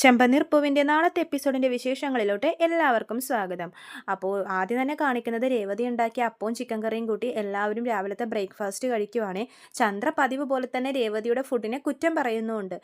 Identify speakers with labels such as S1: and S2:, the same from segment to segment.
S1: ചെമ്പനീർ പൂവിന്റെ നാളത്തെ എപ്പിസോഡിന്റെ വിശേഷങ്ങളിലോട്ട് എല്ലാവർക്കും സ്വാഗതം. അപ്പോൾ ആദ്യം തന്നെ കാണിക്കുന്നത് രേവതി ഉണ്ടാക്കിയ അപ്പവും ചിക്കൻ കറിയും കൂട്ടി എല്ലാവരും രാവിലത്തെ ബ്രേക്ക്ഫാസ്റ്റ് കഴിക്കുവാണ്. ചന്ദ്ര പതിവ് പോലെ തന്നെ രേവതിയുടെ ഫുഡിനെ കുറ്റം പറയുന്നുമുണ്ട്.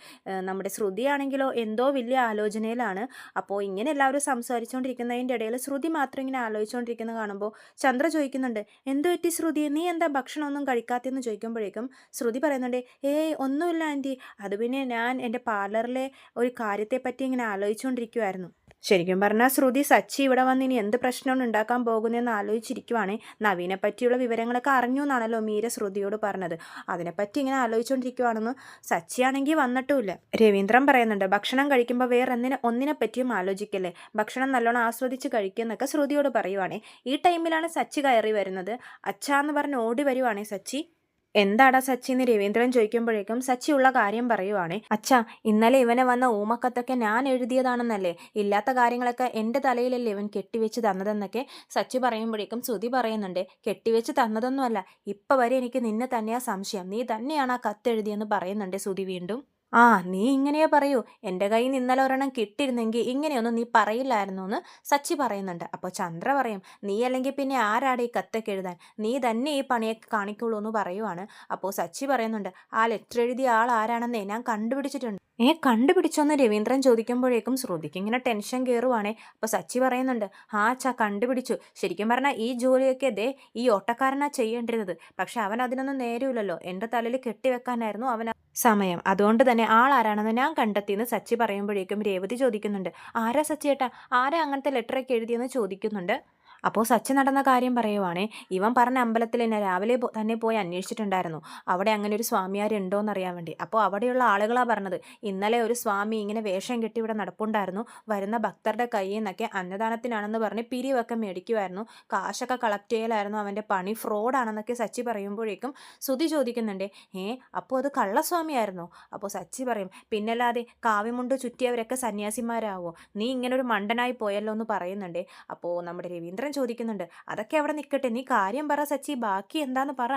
S1: നമ്മുടെ ശ്രുതിയാണെങ്കിലോ എന്തോ വലിയ ആലോചനയിലാണ്. അപ്പോൾ ഇങ്ങനെ എല്ലാവരും സംസാരിച്ചുകൊണ്ടിരിക്കുന്നതിന്റെ ഇടയിൽ ശ്രുതി മാത്രം ഇങ്ങനെ ആലോചിച്ചുകൊണ്ടിരിക്കുന്നത് കാണുമ്പോൾ ചന്ദ്ര ചോദിക്കുന്നുണ്ട് എന്തു പറ്റി ശ്രുതി? നീ എന്താ ഭക്ഷണമൊന്നും കഴിക്കാത്തെന്ന് ചോദിക്കുമ്പോഴേക്കും ശ്രുതി പറയുന്നുണ്ട് ഏയ് ഒന്നുമില്ല ആന്റി. അത് പിന്നെ ഞാൻ എന്റെ പാർലറിലെ ഒരു കാര്യത്തെ പറ്റി ഇങ്ങനെ ആലോചിച്ചുകൊണ്ടിരിക്കുമായിരുന്നു ശരിക്കും പറഞ്ഞാൽ ശ്രുതി സച്ചി ഇവിടെ വന്ന് ഇനി എന്ത് പ്രശ്നമാണ് ഉണ്ടാക്കാൻ പോകുന്നതെന്ന് ആലോചിച്ചിരിക്കുവാണ്. നവീനെ പറ്റിയുള്ള വിവരങ്ങളൊക്കെ അറിഞ്ഞു എന്നാണല്ലോ മീര ശ്രുതിയോട് പറഞ്ഞത്. അതിനെപ്പറ്റി ഇങ്ങനെ ആലോചിച്ചുകൊണ്ടിരിക്കുവാണെന്ന് സച്ചിയാണെങ്കിൽ വന്നിട്ടുമില്ല. രവീന്ദ്രൻ പറയുന്നുണ്ട് ഭക്ഷണം കഴിക്കുമ്പോൾ വേറെ എന്തിനെ ഒന്നിനെ പറ്റിയും ആലോചിക്കല്ലേ? ഭക്ഷണം നല്ലോണം ആസ്വദിച്ച് കഴിക്കുന്നൊക്കെ ശ്രുതിയോട് പറയുവാണേ. ഈ ടൈമിലാണ് സച്ചി കയറി വരുന്നത്. അച്ഛാന്ന് പറഞ്ഞ് ഓടി വരുവാണേ സച്ചി. എന്താടാ സച്ചി എന്ന് രവീന്ദ്രൻ ചോദിക്കുമ്പോഴേക്കും സച്ചി ഉള്ള കാര്യം പറയുവാണേ അച്ഛാ ഇന്നലെ ഇവനെ വന്ന ഊമക്കത്തൊക്കെ ഞാൻ എഴുതിയതാണെന്നല്ലേ? ഇല്ലാത്ത കാര്യങ്ങളൊക്കെ എന്റെ തലയിലല്ലേ ഇവൻ കെട്ടിവെച്ച് തന്നതെന്നൊക്കെ സച്ചി പറയുമ്പോഴേക്കും ശ്രുതി പറയുന്നുണ്ട് കെട്ടിവെച്ച് തന്നതൊന്നുമല്ല ഇപ്പൊ വരെ എനിക്ക് നിന്നെ തന്നെയാ സംശയം നീ തന്നെയാണ് ആ കത്തെഴുതിയെന്ന് പറയുന്നുണ്ട് ശ്രുതി വീണ്ടും. ആ നീ ഇങ്ങനെയേ പറയൂ. എന്റെ കയ്യിൽ നിന്ന് ഇന്നലെ ഒരെണ്ണം കിട്ടിയിരുന്നെങ്കിൽ ഇങ്ങനെയൊന്നും നീ പറയില്ലായിരുന്നു എന്ന് സച്ചി പറയുന്നുണ്ട്. അപ്പോൾ ചന്ദ്ര പറയും നീ അല്ലെങ്കിൽ പിന്നെ ആരാടെ ഈ കത്തൊക്കെ എഴുതാൻ? നീ തന്നെ ഈ പണിയൊക്കെ കാണിക്കുള്ളൂ എന്ന് പറയുവാണ്. അപ്പോൾ സച്ചി പറയുന്നുണ്ട് ആ ലെറ്റർ എഴുതിയ ആൾ ആരാണെന്നേ ഞാൻ കണ്ടുപിടിച്ചിട്ടുണ്ട്. ഏ കണ്ടുപിടിച്ചോന്ന് രവീന്ദ്രൻ ചോദിക്കുമ്പോഴേക്കും ശ്രുതിക്ക് ഇങ്ങനെ ടെൻഷൻ കയറുവാണേ അപ്പോൾ സച്ചി പറയുന്നുണ്ട് ആ ചാ കണ്ടുപിടിച്ചു. ശരിക്കും പറഞ്ഞാൽ ഈ ജോലിയൊക്കെ ദേ ഈ ഓട്ടക്കാരനാ ചെയ്യേണ്ടിരുന്നത്. പക്ഷെ അവൻ അതിനൊന്നും നേരമില്ലല്ലോ. എന്റെ തലയിൽ കെട്ടിവെക്കാനായിരുന്നു അവൻ സമയം. അതുകൊണ്ട് തന്നെ ആളാരാണെന്ന് ഞാൻ കണ്ടെത്തിയെന്ന് സച്ചി പറയുമ്പോഴേക്കും രേവതി ചോദിക്കുന്നുണ്ട് ആരാ സച്ചി ഏട്ടാ? ആരാ അങ്ങനത്തെ ലെറ്ററൊക്കെ എഴുതിയെന്ന് ചോദിക്കുന്നുണ്ട്? അപ്പോൾ സച്ചി നടന്ന കാര്യം പറയുവാണേ ഇവൻ പറഞ്ഞ അമ്പലത്തിൽ എന്നെ രാവിലെ തന്നെ പോയി അന്വേഷിച്ചിട്ടുണ്ടായിരുന്നു. അവിടെ അങ്ങനെ ഒരു സ്വാമിയാരുണ്ടോ എന്നറിയാൻ വേണ്ടി. അപ്പോൾ അവിടെയുള്ള ആളുകളാണ് പറഞ്ഞത് ഇന്നലെ ഒരു സ്വാമി ഇങ്ങനെ വേഷം കെട്ടി ഇവിടെ നടപ്പുണ്ടായിരുന്നു വരുന്ന ഭക്തരുടെ കയ്യിൽ നിന്നൊക്കെ അന്നദാനത്തിനാണെന്ന് പറഞ്ഞ് പിരിവൊക്കെ മേടിക്കുമായിരുന്നു കാശൊക്കെ കളക്ട് ചെയ്യലായിരുന്നു അവന്റെ പണി ഫ്രോഡാണെന്നൊക്കെ സച്ചി പറയുമ്പോഴേക്കും ശ്രുതി ചോദിക്കുന്നുണ്ട് ഏ അപ്പോൾ അത് കള്ളസ്വാമിയായിരുന്നു? അപ്പോൾ സച്ചി പറയും പിന്നല്ലാതെ കാവ്യമുണ്ട് ചുറ്റിയവരൊക്കെ സന്യാസിമാരാവോ? നീ ഇങ്ങനെ ഒരു മണ്ടനായി പോയല്ലോ എന്ന് പറയുന്നുണ്ട്. അപ്പോൾ നമ്മുടെ രവീന്ദ്രൻ ചോദിക്കുന്നുണ്ട്. അതൊക്കെ അവിടെ നിൽക്കട്ടെ നീ കാര്യം പറ സച്ചി. ബാക്കി എന്താന്ന് പറ.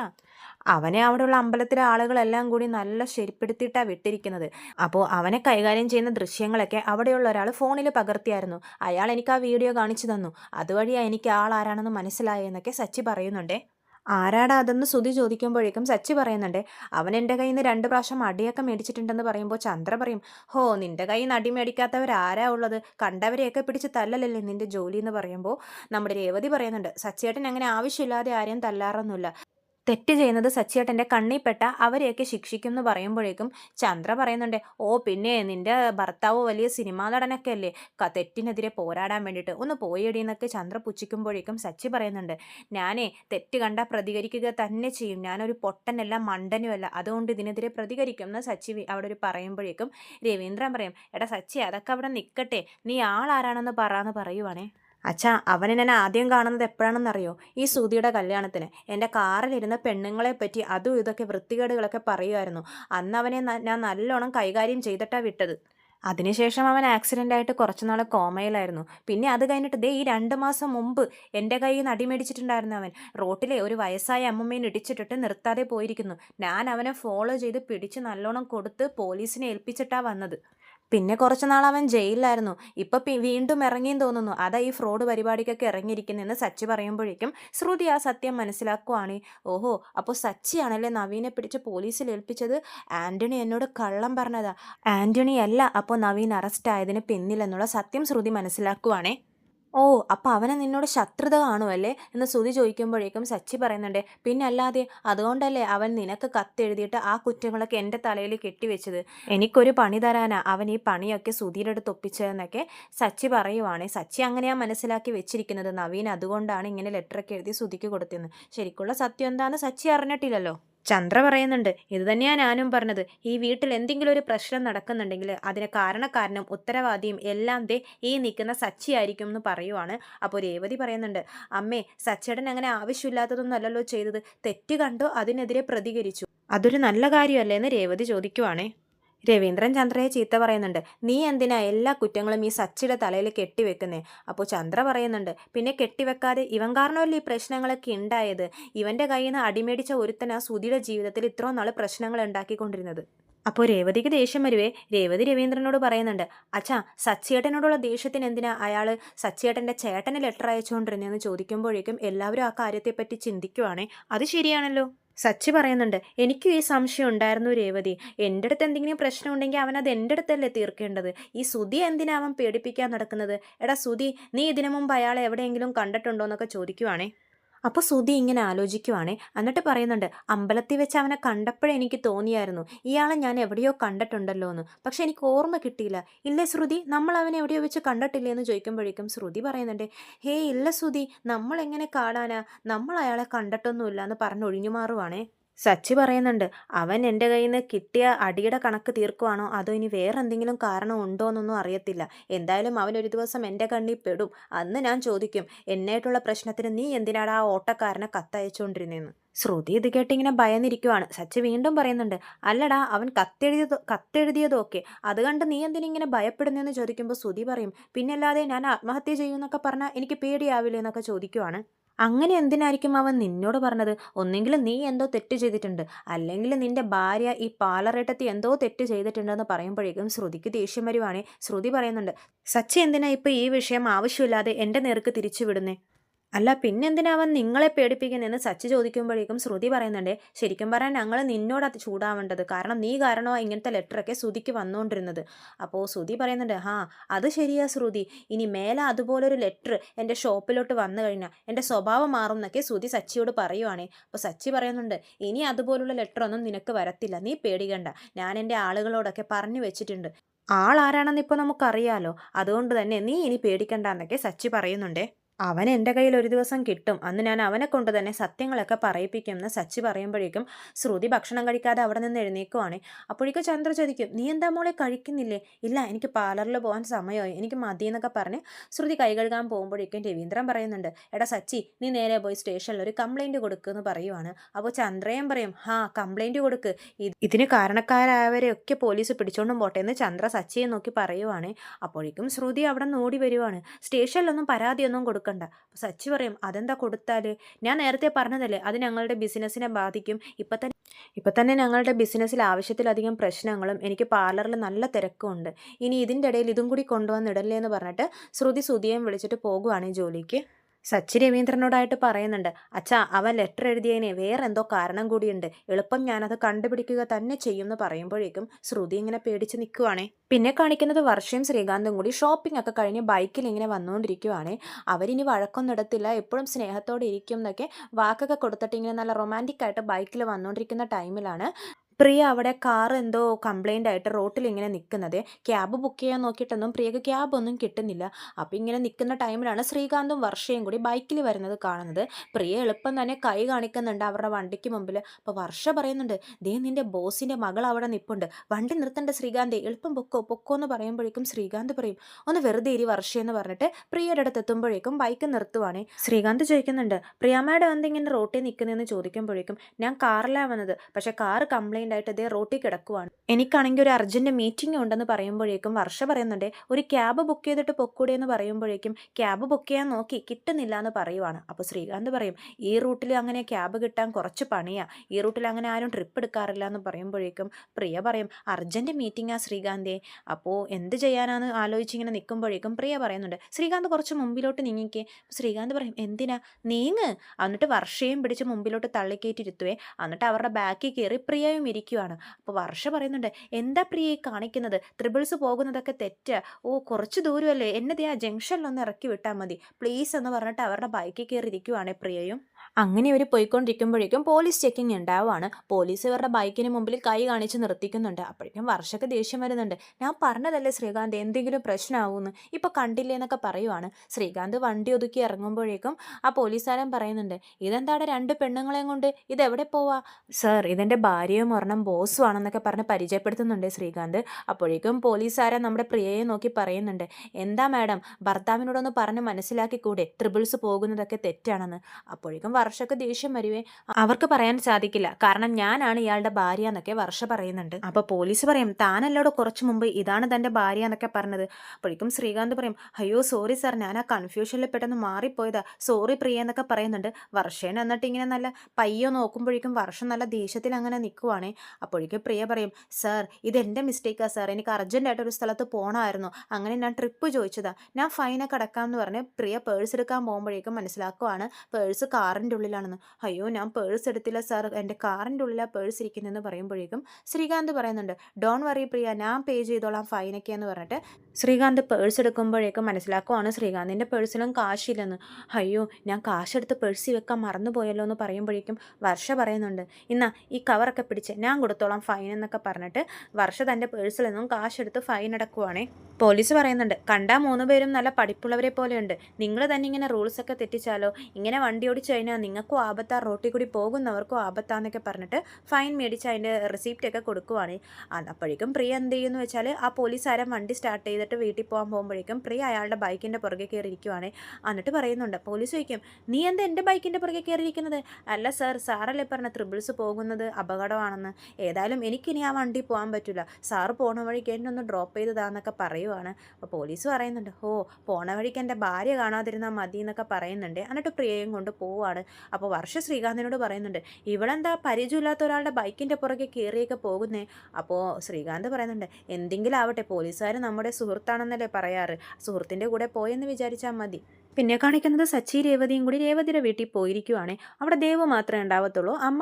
S1: അവനെ അവിടെയുള്ള അമ്പലത്തിലെ ആളുകളെല്ലാം കൂടി നല്ല ശരിപ്പെടുത്തിയിട്ടാണ് വിട്ടിരിക്കുന്നത്. അപ്പോൾ അവനെ കൈകാര്യം ചെയ്യുന്ന ദൃശ്യങ്ങളൊക്കെ അവിടെയുള്ള ഒരാൾ ഫോണിൽ പകർത്തിയായിരുന്നു. അയാൾ എനിക്ക് ആ വീഡിയോ കാണിച്ചു തന്നു. അതുവഴിയാണ് എനിക്ക് ആൾ ആരാണെന്ന് മനസ്സിലായെന്നൊക്കെ സച്ചി പറയുന്നുണ്ടേ. ആരാടാ അതെന്ന് സുതി ചോദിക്കുമ്പോഴേക്കും സച്ചി പറയുന്നുണ്ട് അവൻ എന്റെ കയ്യിൽ നിന്ന് രണ്ട് പ്രാവശ്യം അടിയൊക്കെ മേടിച്ചിട്ടുണ്ടെന്ന് പറയുമ്പോൾ ചന്ദ്ര പറയും ഹോ നിന്റെ കയ്യിൽ നിന്ന് അടി മേടിക്കാത്തവരാരാ ഉള്ളത്? കണ്ടവരെയൊക്കെ പിടിച്ച് തല്ലലല്ലേ നിന്റെ ജോലി എന്ന് പറയുമ്പോൾ നമ്മുടെ രേവതി പറയുന്നുണ്ട് സച്ചിയേട്ടൻ അങ്ങനെ ആവശ്യമില്ലാതെ ആരെയും തല്ലാറൊന്നുമില്ല. തെറ്റ് ചെയ്യുന്നത് സച്ചിയേട്ടന്റെ കണ്ണിൽപ്പെട്ട അവരെയൊക്കെ ശിക്ഷിക്കും എന്ന് പറയുമ്പോഴേക്കും ചന്ദ്ര പറയുന്നുണ്ട് ഓ പിന്നെ നിന്റെ ഭർത്താവ് വലിയ സിനിമാ നടനൊക്കെ അല്ലേ തെറ്റിനെതിരെ പോരാടാൻ വേണ്ടിയിട്ട്. ഒന്ന് പോയിടി എന്നൊക്കെ ചന്ദ്ര പുച്ഛിക്കുമ്പോഴേക്കും സച്ചി പറയുന്നുണ്ട് ഞാനേ തെറ്റ് കണ്ട പ്രതികരിക്കുക തന്നെ ചെയ്യും. ഞാനൊരു പൊട്ടനല്ല മണ്ടനുമല്ല. അതുകൊണ്ട് ഇതിനെതിരെ പ്രതികരിക്കും എന്ന് സച്ചി അവിടെ ഒരു പറയുമ്പോഴേക്കും രവീന്ദ്രൻ പറയും എടാ സച്ചി അതൊക്കെ അവിടെ നിൽക്കട്ടെ നീ ആളാരാണെന്ന് പറയുവാണേ. അച്ഛാ അവനെ ഞാൻ ആദ്യം കാണുന്നത് എപ്പോഴാണെന്നറിയോ? ഈ സൂതിയുടെ കല്യാണത്തിന്. എന്റെ കാറിലിരുന്ന പെണ്ണുങ്ങളെ പറ്റി അതും ഇതൊക്കെ വൃത്തികേടുകളൊക്കെ പറയുമായിരുന്നു. അന്ന് അവനെ ഞാൻ നല്ലോണം കൈകാര്യം ചെയ്തിട്ടാണ് വിട്ടത്. അതിനുശേഷം അവൻ ആക്സിഡന്റ് ആയിട്ട് കുറച്ച് നാൾ കോമയിലായിരുന്നു. പിന്നെ അത് കഴിഞ്ഞിട്ട് ദേ ഈ രണ്ട് മാസം മുമ്പ് എന്റെ കയ്യിൽ നിന്ന് അടിമേടിച്ചിട്ടുണ്ടായിരുന്നു അവൻ. റോട്ടിലെ ഒരു വയസ്സായ അമ്മമ്മേനെ ഇടിച്ചിട്ടിട്ട് നിർത്താതെ പോയിരിക്കുന്നു. ഞാൻ അവനെ ഫോളോ ചെയ്ത് പിടിച്ച് നല്ലോണം കൊടുത്ത് പോലീസിനെ ഏൽപ്പിച്ചിട്ടാണ് വന്നത്. പിന്നെ കുറച്ച് നാൾ അവൻ ജയിലിലായിരുന്നു. ഇപ്പൊ വീണ്ടും ഇറങ്ങിയും തോന്നുന്നു. അതാ ഈ ഫ്രോഡ് പരിപാടിക്കൊക്കെ ഇറങ്ങിയിരിക്കുന്നെന്ന് സച്ചി പറയുമ്പോഴേക്കും ശ്രുതി ആ സത്യം മനസ്സിലാക്കുവാണ്. ഓഹോ അപ്പോൾ സച്ചിയാണല്ലേ നവീനെ പിടിച്ച് പോലീസിൽ ഏൽപ്പിച്ചത്? ആന്റണി എന്നോട് കള്ളം പറഞ്ഞതാ. ആന്റണി അല്ല അപ്പോൾ നവീൻ അറസ്റ്റ് ആയതിന് പിന്നിലെന്നുള്ള സത്യം ശ്രുതി മനസ്സിലാക്കുവാണേ. ഓ അപ്പൊ അവനെ നിന്നോട് ശത്രുത കാണുമല്ലേ എന്ന് ശ്രുതി ചോദിക്കുമ്പോഴേക്കും സച്ചി പറയുന്നുണ്ട് പിന്നെ അല്ലാതെ അതുകൊണ്ടല്ലേ അവൻ നിനക്ക് കത്തെഴുതിയിട്ട് ആ കുറ്റങ്ങളൊക്കെ എന്റെ തലയിൽ കെട്ടിവെച്ചത്? എനിക്കൊരു പണി തരാനാ അവൻ ഈ പണിയൊക്കെ സുധീരുടെ അടുത്ത് ഒപ്പിച്ചതെന്നൊക്കെ സച്ചി പറയുവാണ്. സച്ചി അങ്ങനെയാ മനസ്സിലാക്കി വെച്ചിരിക്കുന്നത്. നവീൻ അതുകൊണ്ടാണ് ഇങ്ങനെ ലെറ്ററൊക്കെ എഴുതി ശ്രുതിക്ക് കൊടുത്തതെന്ന്. ശരിക്കുള്ള സത്യം എന്താണെന്ന് സച്ചി അറിഞ്ഞിട്ടില്ലല്ലോ. ചന്ദ്ര പറയുന്നുണ്ട് ഇത് തന്നെയാണ് ഞാനും പറഞ്ഞത്. ഈ വീട്ടിൽ എന്തെങ്കിലും ഒരു പ്രശ്നം നടക്കുന്നുണ്ടെങ്കിൽ അതിന് കാരണക്കാരനും ഉത്തരവാദിയും എല്ലാം ദേ ഈ നിൽക്കുന്ന സച്ചി ആയിരിക്കും എന്ന് പറയുവാണ്. അപ്പോൾ രേവതി പറയുന്നുണ്ട് അമ്മേ സച്ചേടൻ അങ്ങനെ ആവശ്യമില്ലാത്തതൊന്നും അല്ലല്ലോ ചെയ്തത്. തെറ്റ് കണ്ടോ? അതിനെതിരെ പ്രതികരിച്ചു. അതൊരു നല്ല കാര്യമല്ലേ എന്ന് രേവതി ചോദിക്കുവാണേ. രവീന്ദ്രൻ ചന്ദ്രയെ ചീത്ത പറയുന്നുണ്ട്. നീ എന്തിനാ എല്ലാ കുറ്റങ്ങളും ഈ സച്ചിയുടെ തലയിൽ കെട്ടിവെക്കുന്നേ? അപ്പോൾ ചന്ദ്ര പറയുന്നുണ്ട്. പിന്നെ കെട്ടിവെക്കാതെ ഇവൻ കാരണമല്ലേ ഈ പ്രശ്നങ്ങളൊക്കെ ഉണ്ടായത് ഇവന്റെ കയ്യിൽ നിന്ന് അടിമേടിച്ച ഒരുത്തനാ സുധിയുടെ ജീവിതത്തിൽ ഇത്രയും നാൾ പ്രശ്നങ്ങൾ ഉണ്ടാക്കിക്കൊണ്ടിരുന്നത് അപ്പോൾ രേവതിക്ക് ദേഷ്യം വരുവേ. രേവതി രവീന്ദ്രനോട് പറയുന്നുണ്ട്. അച്ഛാ സച്ചിയേട്ടനോടുള്ള ദേഷ്യത്തിന് എന്തിനാ അയാൾ സച്ചിയേട്ടന്റെ ചേട്ടന് ലെറ്റർ അയച്ചുകൊണ്ടിരുന്നതെന്ന് ചോദിക്കുമ്പോഴേക്കും എല്ലാവരും ആ കാര്യത്തെപ്പറ്റി ചിന്തിക്കുവാണേ. അത് ശരിയാണല്ലോ. സച്ചി പറയുന്നുണ്ട് എനിക്കും ഈ സംശയം ഉണ്ടായിരുന്നു രേവതി. എന്റെ അടുത്ത് എന്തെങ്കിലും പ്രശ്നം ഉണ്ടെങ്കിൽ അവൻ അത് എന്റെ അടുത്തല്ലേ തീർക്കേണ്ടത്? ഈ സുധി എന്തിനാ അവൻ പേടിപ്പിക്കാൻ നടക്കുന്നത്? എടാ സുധി നീ ഇതിനു മുമ്പ് അയാളെ എവിടെയെങ്കിലും കണ്ടിട്ടുണ്ടോ എന്നൊക്കെ ചോദിക്കുവാണേ. അപ്പോൾ സുധി ഇങ്ങനെ ആലോചിക്കുവാണേ. എന്നിട്ട് പറയുന്നുണ്ട് അമ്പലത്തിൽ വെച്ച് അവനെ കണ്ടപ്പോഴേ എനിക്ക് തോന്നിയായിരുന്നു. ഇയാളെ ഞാൻ എവിടെയോ കണ്ടിട്ടുണ്ടല്ലോ എന്ന് പക്ഷെ എനിക്ക് ഓർമ്മ കിട്ടിയില്ല. ഇല്ലേ ശ്രുതി? നമ്മൾ അവനെ എവിടെയോ വെച്ച് കണ്ടിട്ടില്ലേ എന്ന് ചോദിക്കുമ്പോഴേക്കും ശ്രുതി പറയുന്നുണ്ട് ഹേ ഇല്ല ശ്രുതി നമ്മൾ എങ്ങനെ കാണാനാ നമ്മൾ അയാളെ കണ്ടിട്ടൊന്നുമില്ല എന്ന് പറഞ്ഞ് ഒഴിഞ്ഞു മാറുവാണേ സച്ചി പറയുന്നുണ്ട് അവൻ എന്റെ കയ്യിൽ നിന്ന് കിട്ടിയ അടിയുടെ കണക്ക് തീർക്കുവാണോ? അതോ ഇനി വേറെ എന്തെങ്കിലും കാരണം ഉണ്ടോ എന്നൊന്നും അറിയത്തില്ല. എന്തായാലും അവൻ ഒരു ദിവസം എന്റെ കണ്ണിൽ പെടും. അന്ന് ഞാൻ ചോദിക്കും എന്നായിട്ടുള്ള പ്രശ്നത്തിന് നീ എന്തിനാണ് ആ ഓട്ടക്കാരനെ കത്തയച്ചുകൊണ്ടിരുന്നതെന്ന് ശ്രുതി ഇത് കേട്ടിങ്ങനെ ഭയന്നിരിക്കുവാണ്. സച്ചി വീണ്ടും പറയുന്നുണ്ട് അല്ലടാ അവൻ കത്തെഴുതിയത് കത്തെഴുതിയതൊക്കെ. അത് കണ്ട് നീ എന്തിനിങ്ങനെ ഭയപ്പെടുന്നതെന്ന് ചോദിക്കുമ്പോൾ ശ്രുതി പറയും പിന്നല്ലാതെ ഞാൻ ആത്മഹത്യ ചെയ്യുമെന്നൊക്കെ പറഞ്ഞാൽ എനിക്ക് പേടിയാവില്ലേ എന്നൊക്കെ ചോദിക്കുവാണ്. അങ്ങനെ എന്തിനായിരിക്കും അവൻ നിന്നോട് പറഞ്ഞത്? ഒന്നെങ്കിൽ നീ എന്തോ തെറ്റ് ചെയ്തിട്ടുണ്ട്. അല്ലെങ്കിൽ നിന്റെ ഭാര്യ ഈ പാലറേട്ടത്തി എന്തോ തെറ്റ് ചെയ്തിട്ടുണ്ടെന്ന് പറയുമ്പോഴേക്കും ശ്രുതിക്ക് ദേഷ്യം വരുവാണേ. ശ്രുതി പറയുന്നുണ്ട് സച്ചി എന്തിനാ ഇപ്പൊ ഈ വിഷയം ആവശ്യമില്ലാതെ എന്റെ നേർക്ക് തിരിച്ചു വിടുന്നേ? അല്ല പിന്നെന്തിനാ അവൻ നിങ്ങളെ പേടിപ്പിക്കുന്നതെന്ന് സച്ചി ചോദിക്കുമ്പോഴേക്കും ശ്രുതി പറയുന്നുണ്ട് ശരിക്കും പറയാൻ ഞങ്ങൾ നിന്നോട് അത് ചൂടാവേണ്ടത്. കാരണം നീ കാരണമാണ് ഇങ്ങനത്തെ ലെറ്ററൊക്കെ ശ്രുതിക്ക് വന്നുകൊണ്ടിരുന്നത് അപ്പോൾ ശ്രുതി പറയുന്നുണ്ട് ഹാ അത് ശരിയാ ശ്രുതി. ഇനി മേലെ അതുപോലൊരു ലെറ്റർ എന്റെ ഷോപ്പിലോട്ട് വന്നു കഴിഞ്ഞാൽ എന്റെ സ്വഭാവം മാറും എന്നൊക്കെ ശ്രുതി സച്ചിയോട് പറയുവാണേ. അപ്പോൾ സച്ചി പറയുന്നുണ്ട് ഇനി അതുപോലുള്ള ലെറ്റർ ഒന്നും നിനക്ക് വരത്തില്ല. നീ പേടിക്കണ്ട. ഞാൻ എന്റെ ആളുകളോടൊക്കെ പറഞ്ഞു വെച്ചിട്ടുണ്ട്. ആളാരാണെന്ന് ഇപ്പോൾ നമുക്കറിയാലോ. അതുകൊണ്ട് തന്നെ നീ ഇനി പേടിക്കണ്ട എന്നൊക്കെ സച്ചി പറയുന്നുണ്ടേ. അവൻ എന്റെ കയ്യിൽ ഒരു ദിവസം കിട്ടും. അന്ന് ഞാൻ അവനെ കൊണ്ട് തന്നെ സത്യങ്ങളൊക്കെ പറയിപ്പിക്കും എന്ന് സച്ചി പറയുമ്പോഴേക്കും ശ്രുതി ഭക്ഷണം കഴിക്കാതെ അവിടെ നിന്ന് എഴുന്നേക്കുവാണ് അപ്പോഴേക്കും ചന്ദ്ര ചോദിക്കും നീ എന്താ മോളെ കഴിക്കുന്നില്ലേ? ഇല്ല എനിക്ക് പാർലറിൽ പോകാൻ സമയമായി. എനിക്ക് മതി എന്നൊക്കെ പറഞ്ഞ് ശ്രുതി കൈ കഴുകാൻ പോകുമ്പോഴേക്കും രവീന്ദ്രൻ പറയുന്നുണ്ട് എടാ സച്ചി നീ നേരെ പോയി സ്റ്റേഷനിൽ ഒരു കംപ്ലൈന്റ് കൊടുക്കുമെന്ന് പറയുവാണ്. അപ്പോൾ ചന്ദ്രയും പറയും ഹാ കംപ്ലൈന്റ് കൊടുക്ക്. ഇത് ഇതിന് കാരണക്കാരായവരെയൊക്കെ പോലീസ് പിടിച്ചോണ്ടും പോട്ടെ എന്ന് ചന്ദ്ര സച്ചിയെ നോക്കി പറയുവാണ്. അപ്പോഴേക്കും ശ്രുതി അവിടെ നിന്ന് ഓടി വരുവാണ്. സ്റ്റേഷനിലൊന്നും പരാതിയൊന്നും കൊടുക്കണ്ട. അപ്പോൾ സച്ചി പറയും അതെന്താ കൊടുത്താൽ ഞാൻ നേരത്തെ പറഞ്ഞതല്ലേ അത് ഞങ്ങളുടെ ബിസിനസ്സിനെ ബാധിക്കും. ഇപ്പം തന്നെ ഇപ്പം തന്നെ ഞങ്ങളുടെ ബിസിനസ്സിൽ ആവശ്യത്തിലധികം പ്രശ്നങ്ങളും എനിക്ക് പാർലറിൽ നല്ല തിരക്കും ഉണ്ട് ഇനി ഇതിന്റെ ഇടയിൽ ഇതും കൂടി കൊണ്ടുവന്നിടല്ലേ എന്ന് പറഞ്ഞിട്ട് ശ്രുതി സുതിയെയും വിളിച്ചിട്ട് പോകുവാണ് ജോലിക്ക്. സച്ചി രവീന്ദ്രനോടായിട്ട് പറയുന്നുണ്ട് അച്ഛാ അവൻ ലെറ്റർ എഴുതിയതിന് വേറെ എന്തോ കാരണം കൂടിയുണ്ട്. എളുപ്പം ഞാനത് കണ്ടുപിടിക്കുക തന്നെ ചെയ്യുമെന്ന് പറയുമ്പോഴേക്കും ശ്രുതി ഇങ്ങനെ പേടിച്ച് നിൽക്കുവാണേ പിന്നെ കാണിക്കുന്നത് വർഷയും ശ്രീകാന്തും കൂടി ഷോപ്പിംഗ് ഒക്കെ കഴിഞ്ഞ് ബൈക്കിൽ ഇങ്ങനെ വന്നുകൊണ്ടിരിക്കുവാണേ അവരിനി വഴക്കൊന്നും ഇടത്തില്ല. എപ്പോഴും സ്നേഹത്തോടെ ഇരിക്കും എന്നൊക്കെ വാക്കൊക്കെ കൊടുത്തിട്ട് ഇങ്ങനെ നല്ല റൊമാന്റിക് ആയിട്ട് ബൈക്കിൽ വന്നുകൊണ്ടിരിക്കുന്ന ടൈമിലാണ് പ്രിയ അവിടെ കാർ എന്തോ കംപ്ലൈന്റ് ആയിട്ട് റോട്ടിൽ ഇങ്ങനെ നിൽക്കുന്നത്. ക്യാബ് ബുക്ക് ചെയ്യാൻ നോക്കിയിട്ടൊന്നും പ്രിയക്ക് ക്യാബ് ഒന്നും കിട്ടുന്നില്ല. അപ്പോൾ ഇങ്ങനെ നിൽക്കുന്ന ടൈമിലാണ് ശ്രീകാന്തും വർഷയും കൂടി ബൈക്കിൽ വരുന്നത് കാണുന്നത്. പ്രിയ എളുപ്പം തന്നെ കൈ കാണിക്കുന്നുണ്ട് അവരുടെ വണ്ടിക്ക് മുമ്പിൽ അപ്പോൾ വർഷ പറയുന്നുണ്ട് ദേ നിന്റെ ബോസിന്റെ മകൾ അവിടെ നിൽപ്പുണ്ട് വണ്ടി നിർത്തണ്ട ശ്രീകാന്തെ? എളുപ്പം പൊക്കോ പൊക്കോ എന്ന് പറയുമ്പോഴേക്കും ശ്രീകാന്ത് പറയും ഒന്ന് വെറുതെ ഇരി വർഷയെന്ന് പറഞ്ഞിട്ട് പ്രിയയുടെ അടുത്ത് എത്തുമ്പോഴേക്കും ബൈക്ക് നിർത്തുവാണേ. ശ്രീകാന്ത് ചോദിക്കുന്നുണ്ട് പ്രിയമ്മയുടെ എന്തിങ്ങനെ റോട്ടിൽ നിൽക്കുന്നതെന്ന് ചോദിക്കുമ്പോഴേക്കും ഞാൻ കാറിലാണ് വന്നത്. പക്ഷേ കാർ കംപ്ലൈന്റ് ആയിട്ട് അതേ റോട്ടിൽ കിടക്കുവാണ്. എനിക്കാണെങ്കിൽ ഒരു അർജന്റ് മീറ്റിംഗ് ഉണ്ടെന്ന് പറയുമ്പോഴേക്കും വർഷ പറയുന്നുണ്ട് ഒരു ക്യാബ് ബുക്ക് ചെയ്തിട്ട് പൊക്കൂടെ എന്ന് പറയുമ്പോഴേക്കും ക്യാബ് ബുക്ക് ചെയ്യാൻ നോക്കി കിട്ടുന്നില്ല എന്ന് പറയുവാണ്. അപ്പോൾ ശ്രീകാന്ത് പറയും ഈ റൂട്ടിൽ അങ്ങനെ ക്യാബ് കിട്ടാൻ കുറച്ച് പണിയാണ് ഈ റൂട്ടിൽ അങ്ങനെ ആരും ട്രിപ്പ് എടുക്കാറില്ല എന്ന് പറയുമ്പോഴേക്കും പ്രിയ പറയും അർജന്റ് മീറ്റിംഗാ ശ്രീകാന്തേ. അപ്പോൾ എന്ത് ചെയ്യാനാന്ന് ആലോചിച്ചിങ്ങനെ നിൽക്കുമ്പോഴേക്കും പ്രിയ പറയുന്നുണ്ട് ശ്രീകാന്ത് കുറച്ച് മുമ്പിലോട്ട് നീങ്ങിക്കേ. ശ്രീകാന്ത് പറയും എന്തിനാ? നീങ്ങ്. എന്നിട്ട് വർഷയും പിടിച്ച് മുമ്പിലോട്ട് തള്ളിക്കയറ്റിരുത്തുവേ എന്നിട്ട് അവരുടെ ബാക്കിൽ കയറി പ്രിയയും ഇരിക്കുവാണ്. അപ്പോൾ വർഷ പറയുന്നുണ്ട് എന്താ പ്രിയെ കാണിക്കുന്നത്? ത്രിബിൾസ് പോകുന്നതൊക്കെ തെറ്റ്. ഓ കുറച്ച് ദൂരമല്ലേ? എന്നതേ ആ ജംഗ്ഷനിലൊന്ന് ഇറക്കി വിട്ടാൽ മതി. പ്ലീസ് എന്ന് പറഞ്ഞിട്ട് അവരുടെ ബൈക്കിൽ കയറി ഇരിക്കുവാണ് പ്രിയയും. അങ്ങനെ ഇവർ പോയിക്കൊണ്ടിരിക്കുമ്പോഴേക്കും പോലീസ് ചെക്കിംഗ് ഉണ്ടാവുകയാണ് പോലീസ് ഇവരുടെ ബൈക്കിന് മുമ്പിൽ കൈ കാണിച്ച് നിർത്തിക്കുന്നുണ്ട്. അപ്പോഴേക്കും വർഷക്ക് ദേഷ്യം വരുന്നുണ്ട്. ഞാൻ പറഞ്ഞതല്ലേ ശ്രീകാന്ത്? എന്തെങ്കിലും പ്രശ്നമാവുമെന്ന് ഇപ്പോൾ കണ്ടില്ലേ എന്നൊക്കെ പറയുവാണ്. ശ്രീകാന്ത് വണ്ടി ഒതുക്കി ഇറങ്ങുമ്പോഴേക്കും ആ പോലീസുകാരൻ പറയുന്നുണ്ട് ഇതെന്താണ് രണ്ട് പെണ്ണുങ്ങളെയും കൊണ്ട്? ഇതെവിടെ പോവാ? സർ ഇതെന്റെ ഭാര്യയും ഒരെണ്ണം ബോസും ആണെന്നൊക്കെ പറഞ്ഞ് പരിചയപ്പെടുത്തുന്നുണ്ട് ശ്രീകാന്ത്. അപ്പോഴേക്കും പോലീസുകാരൻ നമ്മുടെ പ്രിയയെ നോക്കി പറയുന്നുണ്ട് എന്താ മാഡം? ഭർത്താവിനോടൊന്ന് പറഞ്ഞ് മനസ്സിലാക്കിക്കൂടെ? ട്രിബിൾസ് പോകുന്നതൊക്കെ തെറ്റാണെന്ന്. അപ്പോഴേക്കും വർഷക്ക് ദേഷ്യം വരുവേ? അവർക്ക് പറയാൻ സാധിക്കില്ല. കാരണം ഞാനാണ് ഇയാളുടെ ഭാര്യ എന്നൊക്കെ വർഷ പറയുന്നുണ്ട്. അപ്പോൾ പോലീസ് പറയും താനല്ലോട് കുറച്ചു മുമ്പ് ഇതാണ് തന്റെ ഭാര്യ എന്നൊക്കെ പറഞ്ഞത്. അപ്പോഴേക്കും ശ്രീകാന്ത് പറയും അയ്യോ സോറി സാർ ഞാൻ ആ കൺഫ്യൂഷനിൽ പെട്ടെന്ന് മാറിപ്പോയതാ. സോറി പ്രിയ എന്നൊക്കെ പറയുന്നുണ്ട്. വർഷേനെ എന്നിട്ട് ഇങ്ങനെ നല്ല പയ്യോ നോക്കുമ്പോഴേക്കും വർഷം നല്ല ദേഷ്യത്തിൽ അങ്ങനെ നിൽക്കുവാണേ അപ്പോഴേക്കും പ്രിയ പറയും സാർ ഇത് എന്റെ മിസ്റ്റേക്കാ സാർ. എനിക്ക് അർജന്റായിട്ട് ഒരു സ്ഥലത്ത് പോകണമായിരുന്നു അങ്ങനെ ഞാൻ ട്രിപ്പ് ചോദിച്ചതാ. ഞാൻ ഫൈനൊക്കെ അടക്കാമെന്ന് പറഞ്ഞ് പ്രിയ പേഴ്സ് എടുക്കാൻ പോകുമ്പോഴേക്കും മനസ്സിലാക്കുവാണ്. പേഴ്സ് കാറിന്റെ ഉള്ളിലാണെന്ന്. അയ്യോ ഞാൻ പേഴ്സ് എടുത്തില്ല സാർ. എന്റെ കാറിന്റെ ഉള്ളിലാണ് പേഴ്സ് ഇരിക്കുന്നതെന്ന് പറയുമ്പോഴേക്കും ശ്രീകാന്ത് പറയുന്നുണ്ട് ഡോൺ വറി പ്രിയ. ഞാൻ പേ ചെയ്തോളാം ഫൈനൊക്കെ എന്ന് പറഞ്ഞിട്ട് ശ്രീകാന്ത് പേഴ്സ് എടുക്കുമ്പോഴേക്കും മനസ്സിലാക്കുവാണ് ശ്രീകാന്തിന്റെ പേഴ്സിലും കാശില്ലെന്ന്. അയ്യോ ഞാൻ കാശെടുത്ത് പേഴ്സ് വെക്കാൻ മറന്നുപോയല്ലോ എന്ന് പറയുമ്പോഴേക്കും വർഷ പറയുന്നുണ്ട് ഇന്നാ ഈ കവറൊക്കെ പിടിച്ച് ഞാൻ കൊടുത്തോളാം ഫൈൻ എന്നൊക്കെ പറഞ്ഞിട്ട് വർഷ തന്റെ പേഴ്സിൽ നിന്നും കാശെടുത്ത് ഫൈൻ അടക്കുവാണേ. പോലീസ് പറയുന്നുണ്ട് കണ്ടാ മൂന്ന് പേരും നല്ല പഠിപ്പുള്ളവരെ പോലെയുണ്ട്. നിങ്ങൾ തന്നെ ഇങ്ങനെ റൂൾസൊക്കെ തെറ്റിച്ചാലോ? ഇങ്ങനെ വണ്ടി ഓടിച്ചു കഴിഞ്ഞാൽ നിങ്ങൾക്കും ആപത്താ റോട്ടിൽ കൂടി പോകുന്നവർക്കും ആപത്താന്നൊക്കെ പറഞ്ഞിട്ട് ഫൈൻ മേടിച്ച് അതിന്റെ റെസിപ്റ്റ് ഒക്കെ കൊടുക്കുവാണ്. അപ്പോഴേക്കും പ്രിയ എന്ത് ചെയ്യുന്നു വെച്ചാൽ ആ പോലീസുകാരൻ വണ്ടി സ്റ്റാർട്ട് ചെയ്തിട്ട് വീട്ടിൽ പോകാൻ പോകുമ്പോഴേക്കും പ്രിയ അയാളുടെ ബൈക്കിന്റെ പുറകെ കയറിയിരിക്കുവാണ്. എന്നിട്ട് പറയുന്നുണ്ട് പോലീസ് ചോദിക്കും നീ എന്താ എന്റെ ബൈക്കിന്റെ പുറകെ കയറിയിരിക്കുന്നത്? അല്ല സാർ സാറല്ലേ പറഞ്ഞ ത്രിബിൾസ് പോകുന്നത് അപകടമാണെന്ന്. ഏതായാലും എനിക്കിനി ആ വണ്ടി പോകാൻ പറ്റില്ല. സാറ് പോണ വഴിക്ക് എന്നെ ഒന്ന് ഡ്രോപ്പ് ചെയ്തതാന്നൊക്കെ പറയുവാണ്. അപ്പോൾ പോലീസ് പറയുന്നുണ്ട് ഓ പോണ വഴിക്ക് എന്റെ ഭാര്യ കാണാതിരുന്നാൽ മതി എന്നൊക്കെ പറയുന്നുണ്ട്. എന്നിട്ട് പ്രിയയും കൊണ്ട് പോവാണ്. അപ്പോൾ വർഷ ശ്രീകാന്തിനോട് പറയുന്നുണ്ട് ഇവളെന്താ പരിചയമില്ലാത്ത ഒരാളുടെ ബൈക്കിന്റെ പുറകെ കയറിയൊക്കെ പോകുന്നേ? അപ്പോൾ ശ്രീകാന്ത് പറയുന്നുണ്ട് എന്തെങ്കിലും ആവട്ടെ പോലീസുകാർ നമ്മുടെ സുഹൃത്താണെന്നല്ലേ പറയാറ്. സുഹൃത്തിന്റെ കൂടെ പോയെന്ന് വിചാരിച്ചാൽ മതി. പിന്നെ കാണിക്കുന്നത് സച്ചി രേവതിയും കൂടി രേവതിയുടെ വീട്ടിൽ പോയിരിക്കുവാണേ. അവിടെ ദേവ് മാത്രമേ ഉണ്ടാവത്തുള്ളൂ. അമ്മ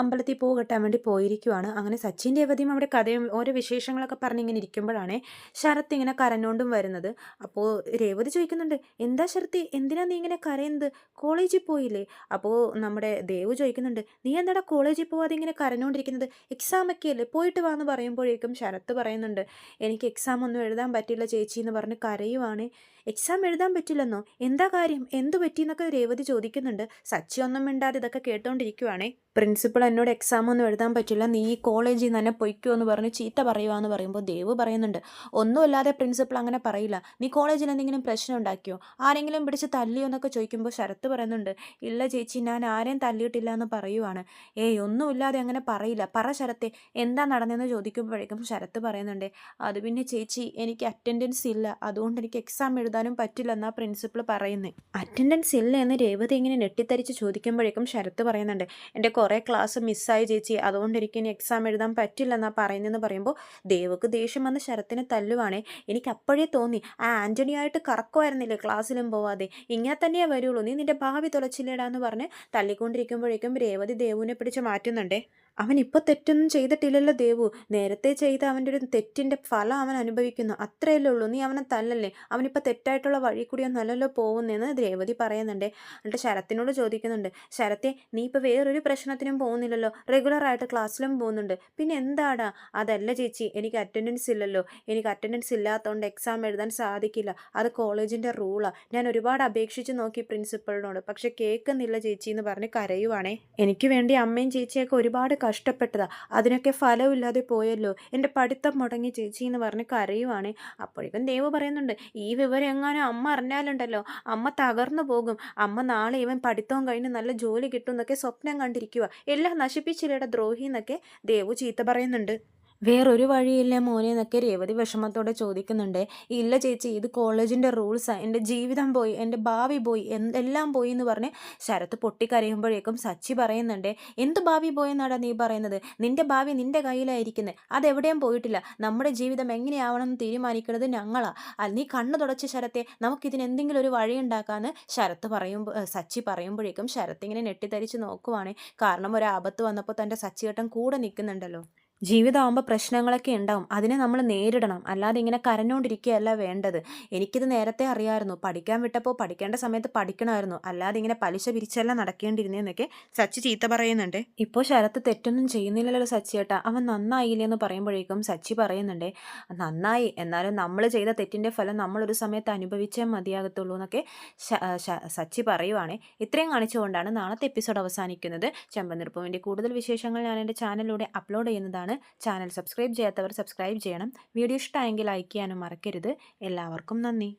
S1: അമ്പലത്തിൽ പൂ കെട്ടാൻ വേണ്ടി പോയിരിക്കുവാണ്. അങ്ങനെ സച്ചിൻ രേവതിയും അവിടെ കഥയും ഓരോ വിശേഷങ്ങളൊക്കെ പറഞ്ഞിങ്ങനെ ഇരിക്കുമ്പോഴാണ് ശരത്ത് ഇങ്ങനെ കരഞ്ഞോണ്ടും വരുന്നത്. അപ്പോൾ രേവതി ചോദിക്കുന്നുണ്ട് എന്താ ശരത്തി? എന്തിനാ നീ ഇങ്ങനെ കരയുന്നത്? കോളേജിൽ പോയില്ലേ? അപ്പോൾ നമ്മുടെ ദേവ് ചോദിക്കുന്നുണ്ട് നീ എന്താടാ കോളേജിൽ പോവാതെ ഇങ്ങനെ കരഞ്ഞുകൊണ്ടിരിക്കുന്നത്? എക്സാം ഒക്കെ അല്ലേ? പോയിട്ട് വാന്ന് പറയുമ്പോഴേക്കും ശരത്ത് പറയുന്നുണ്ട് എനിക്ക് എക്സാം ഒന്നും എഴുതാൻ പറ്റില്ല ചേച്ചി എന്ന് പറഞ്ഞ് കരയുവാണ്. എക്സാം എഴുതാൻ പറ്റില്ലെന്നോ? എന്താ കാര്യം? എന്തു പറ്റിയെന്നൊക്കെ രേവതി ചോദിക്കുന്നുണ്ട്. സച്ചി ഒന്നും മിണ്ടാതെ ഇതൊക്കെ കേട്ടോണ്ടിരിക്കുവാണേ. പ്രിൻസിപ്പൾ എന്നോട് എക്സാം ഒന്നും എഴുതാൻ പറ്റില്ല നീ ഈ കോളേജിൽ നിന്ന് തന്നെ പൊയ്ക്കോ എന്ന് പറഞ്ഞ് ചീത്ത പറയുവാന്ന് പറയുമ്പോൾ ദേവ് പറയുന്നുണ്ട്. ഒന്നുമല്ലാതെ പ്രിൻസിപ്പൾ അങ്ങനെ പറയില്ല. നീ കോളേജിൽ എന്തെങ്കിലും പ്രശ്നം ഉണ്ടാക്കിയോ? ആരെങ്കിലും പിടിച്ച് തല്ലിയോ എന്നൊക്കെ ചോദിക്കുമ്പോൾ ശരത്ത് പറയുന്നുണ്ട് ഇല്ല ചേച്ചി ഞാൻ ആരെയും തല്ലിയിട്ടില്ല എന്ന് പറയുവാണ്. ഏയ് ഒന്നുമില്ലാതെ അങ്ങനെ പറയില്ല. പറ ശരത്തെ എന്താ നടന്നതെന്ന് ചോദിക്കുമ്പോഴേക്കും ശരത്ത് പറയുന്നുണ്ട് അത് പിന്നെ ചേച്ചി എനിക്ക് അറ്റൻഡൻസ് ഇല്ല. അതുകൊണ്ട് എനിക്ക് എക്സാം എഴുതാനും പറ്റില്ല എന്നാ പ്രിൻസിപ്പൾ പറയുന്നത് അറ്റൻഡൻസ് ഇല്ല എന്ന് രേവതി ഇങ്ങനെ ഞെട്ടിത്തരിച്ച് ചോദിക്കുമ്പോഴേക്കും ശരത്ത് പറയുന്നുണ്ട് എന്റെ കുറേ ക്ലാസ് മിസ്സായി ചേച്ചി. അതുകൊണ്ട് എനിക്ക് ഇനി എക്സാം എഴുതാൻ പറ്റില്ലെന്നാണ് പറയുന്നതെന്ന് പറയുമ്പോൾ ദേവക്ക് ദേഷ്യം വന്ന് ശരത്തിനെ തല്ലുവാണേ. എനിക്ക് അപ്പോഴേ തോന്നി. ആ ആന്റണിയായിട്ട് കറക്കുമായിരുന്നില്ലേ ക്ലാസ്സിലും പോവാതെ. ഇങ്ങനെ തന്നെയേ വരുള്ളൂ. നീ നിന്റെ ഭാവി തുളച്ചില്ലേടാന്ന് പറഞ്ഞ് തല്ലിക്കൊണ്ടിരിക്കുമ്പോഴേക്കും രേവതി ദേവുവിനെ പിടിച്ച് മാറ്റുന്നുണ്ടേ. അവൻ ഇപ്പോൾ തെറ്റൊന്നും ചെയ്തിട്ടില്ലല്ലോ ദേവു. നേരത്തെ ചെയ്ത അവന്റെ ഒരു തെറ്റിന്റെ ഫലം അവൻ അനുഭവിക്കുന്നു. അത്രയല്ലേ ഉള്ളൂ. നീ അവനെ തല്ലല്ലേ? അവനിപ്പോൾ തെറ്റായിട്ടുള്ള വഴി കൂടിയൊന്നും അല്ലല്ലോ പോകുന്നതെന്ന് രേവതി പറയുന്നുണ്ട്. എന്നിട്ട് ശരത്തിനോട് ചോദിക്കുന്നുണ്ട്. ശരത്തെ നീ ഇപ്പോൾ വേറൊരു പ്രശ്നത്തിനും പോകുന്നില്ലല്ലോ. റെഗുലറായിട്ട് ക്ലാസ്സിലും പോകുന്നുണ്ട്. പിന്നെ എന്താടാ? അതല്ല ചേച്ചി. എനിക്ക് അറ്റൻഡൻസ് ഇല്ലല്ലോ. എനിക്ക് അറ്റൻഡൻസ് ഇല്ലാത്തതുകൊണ്ട് എക്സാം എഴുതാൻ സാധിക്കില്ല. അത് കോളേജിന്റെ റൂളാണ് ഞാൻ ഒരുപാട് അപേക്ഷിച്ച് നോക്കി പ്രിൻസിപ്പളിനോട് പക്ഷെ കേൾക്കുന്നില്ല ചേച്ചി എന്ന് പറഞ്ഞ് കരയുവാണേ. എനിക്ക് വേണ്ടി അമ്മയും ചേച്ചിയൊക്കെ ഒരുപാട് കഷ്ടപ്പെട്ടതാ. അതിനൊക്കെ ഫലമില്ലാതെ പോയല്ലോ. എന്റെ പഠിത്തം മുടങ്ങി ചേച്ചി എന്ന് പറഞ്ഞ് കരയുവാണ്. അപ്പോഴേക്കും ദേവ് പറയുന്നുണ്ട് ഈ വിവരം എങ്ങാനും അമ്മ അറിഞ്ഞാലുണ്ടല്ലോ. അമ്മ തകർന്നു പോകും. അമ്മ നാളെ ഇവൻ പഠിത്തവും കഴിഞ്ഞ് നല്ല ജോലി കിട്ടും എന്നൊക്കെ സ്വപ്നം കണ്ടിരിക്കുക എല്ലാം നശിപ്പിച്ചില്ലേടെ ദ്രോഹി എന്നൊക്കെ ദേവു ചീത്ത പറയുന്നുണ്ട്. വേറൊരു വഴിയില്ല മോനെ എന്നൊക്കെ രേവതി വിഷമത്തോടെ ചോദിക്കുന്നുണ്ട്. ഇല്ല ചേച്ചി ഇത് കോളേജിന്റെ റൂൾസാണ് എന്റെ ജീവിതം പോയി എന്റെ ഭാവി പോയി എല്ലാം പോയി എന്ന് പറഞ്ഞ് ശരത്ത് പൊട്ടിക്കരയുമ്പോഴേക്കും സച്ചി പറയുന്നുണ്ട് എന്ത് ഭാവി പോയെന്നാടാ നീ പറയുന്നത്? നിന്റെ ഭാവി നിന്റെ കയ്യിലായിരിക്കുന്നത് അതെവിടെയും പോയിട്ടില്ല. നമ്മുടെ ജീവിതം എങ്ങനെയാവണം എന്ന് തീരുമാനിക്കുന്നത് ഞങ്ങളാണ് നീ കണ്ണു തുടച്ച് ശരത്തെ നമുക്കിതിന് എന്തെങ്കിലും ഒരു വഴി ഉണ്ടാക്കാമെന്ന് ശരത്ത് പറയുമ്പോൾ സച്ചി പറയുമ്പോഴേക്കും ശരത്ത് ഇങ്ങനെ ഞെട്ടിത്തരിച്ച് നോക്കുവാണ്. കാരണം ഒരു ആപത്ത് വന്നപ്പോൾ തന്റെ സച്ചിയേട്ടൻ കൂടെ നിൽക്കുന്നുണ്ടല്ലോ. ജീവിതമാകുമ്പോൾ പ്രശ്നങ്ങളൊക്കെ ഉണ്ടാവും. അതിനെ നമ്മൾ നേരിടണം. അല്ലാതെ ഇങ്ങനെ കരഞ്ഞുകൊണ്ടിരിക്കുകയല്ല വേണ്ടത്. എനിക്കിത് നേരത്തെ അറിയാമായിരുന്നു. പഠിക്കാൻ വിട്ടപ്പോൾ പഠിക്കേണ്ട സമയത്ത് പഠിക്കണമായിരുന്നു. അല്ലാതെ ഇങ്ങനെ പലിശ പിരിച്ചെല്ലാം നടക്കേണ്ടിരുന്നതെന്നൊക്കെ സച്ചി ചീത്ത പറയുന്നുണ്ട്. ഇപ്പോൾ ശരത്ത് തെറ്റൊന്നും ചെയ്യുന്നില്ലല്ലോ സച്ചിയേട്ടാ അവൻ നന്നായില്ലേ എന്ന് പറയുമ്പോഴേക്കും സച്ചി പറയുന്നുണ്ട് നന്നായി. എന്നാലും നമ്മൾ ചെയ്ത തെറ്റിന്റെ ഫലം നമ്മളൊരു സമയത്ത് അനുഭവിച്ചേ മതിയാകത്തുള്ളൂ എന്നൊക്കെ സച്ചി പറയുവാണേ. ഇത്രയും കാണിച്ചുകൊണ്ടാണ് നാളത്തെ എപ്പിസോഡ് അവസാനിക്കുന്നത്. ചെമ്പനിർപ്പുവിന്റെ കൂടുതൽ വിശേഷങ്ങൾ ഞാൻ എന്റെ ചാനലിലൂടെ അപ്ലോഡ് ചെയ്യുന്നതാണ്. ചാനൽ സബ്സ്ക്രൈബ് ചെയ്യാത്തവർ സബ്സ്ക്രൈബ് ചെയ്യണം. വീഡിയോ ഇഷ്ടമായെങ്കിൽ ലൈക്ക് ചെയ്യാനും മറക്കരുത്. എല്ലാവർക്കും നന്ദി.